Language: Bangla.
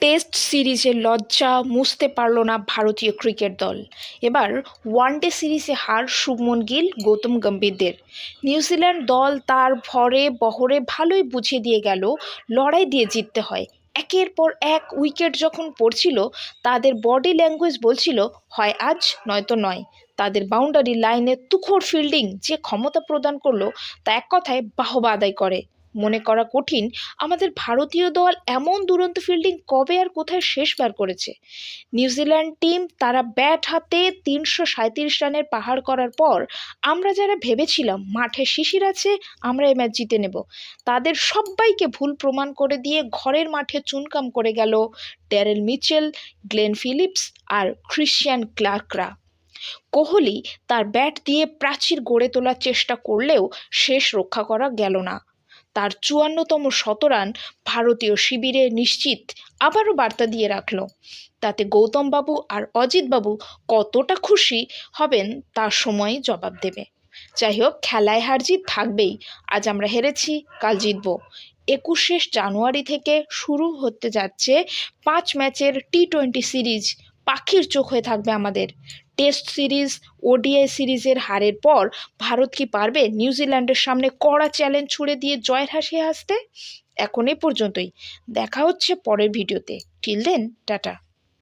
টেস্ট সিরিজের লজ্জা মুছতে পারল না ভারতীয় ক্রিকেট দল। এবার ওয়ানডে সিরিজে হার শুভমন গিল, গৌতম গম্ভীরদের। নিউজিল্যান্ড দল তার ভরে বহরে ভালোই বুঝিয়ে দিয়ে গেল, লড়াই দিয়ে জিততে হয়। একের পর এক উইকেট যখন পড়ছিল, তাদের বডি ল্যাঙ্গুয়েজ বলছিল, হয় আজ, নয়তো নয়। তাদের বাউন্ডারি লাইনে তুখোড় ফিল্ডিং যে ক্ষমতা প্রদান করল, তা এক কথায় বাহবা আদায় করে। মনে করা কঠিন, আমাদের ভারতীয় দল এমন দুরন্ত ফিল্ডিং কবে আর কোথায় শেষবার করেছে? নিউজিল্যান্ড টিম তারা ব্যাট হাতে তিনশো সাঁত্রিশ রানের পাহাড় করার পর আমরা যারা ভেবেছিলাম মাঠে শিশির আছে, আমরা এই ম্যাচ জিতে নেব। তাদের সবাইকে ভুল প্রমাণ করে দিয়ে ঘরের মাঠে চুনকাম করে গেল ড্যারেল মিচেল গ্লেন ফিলিপস আর ক্রিশ্চিয়ান ক্লার্করা কোহলি তার ব্যাট দিয়ে প্রাচীর গড়ে তোলার চেষ্টা করলেও শেষ রক্ষা করা গেল না। তার চুয়ান্নতম শতরান ভারতীয় শিবিরে নিশ্চিত আবারও বার্তা দিয়ে রাখল। তাতে গৌতমবাবু আর অজিতবাবু কতটা খুশি হবেন তার সময় জবাব দেবে। যাই হোক খেলায় হার জিত থাকবেই। আজ আমরা হেরেছি, কাল জিতব। একুশে জানুয়ারি থেকে শুরু হতে যাচ্ছে পাঁচ ম্যাচের টি টোয়েন্টি সিরিজ। পাখির চোখ হয়ে থাকবে আমাদের। টেস্ট সিরিজ ওডিআই সিরিজের হারের পর ভারত কি পারবে? নিউজিল্যান্ডের সামনে কড়া চ্যালেঞ্জ ছুড়ে দিয়ে জয়ের হাসি হাসতে? এখন এ পর্যন্তই। দেখা হচ্ছে পরের ভিডিওতে টিল দেন টাটা।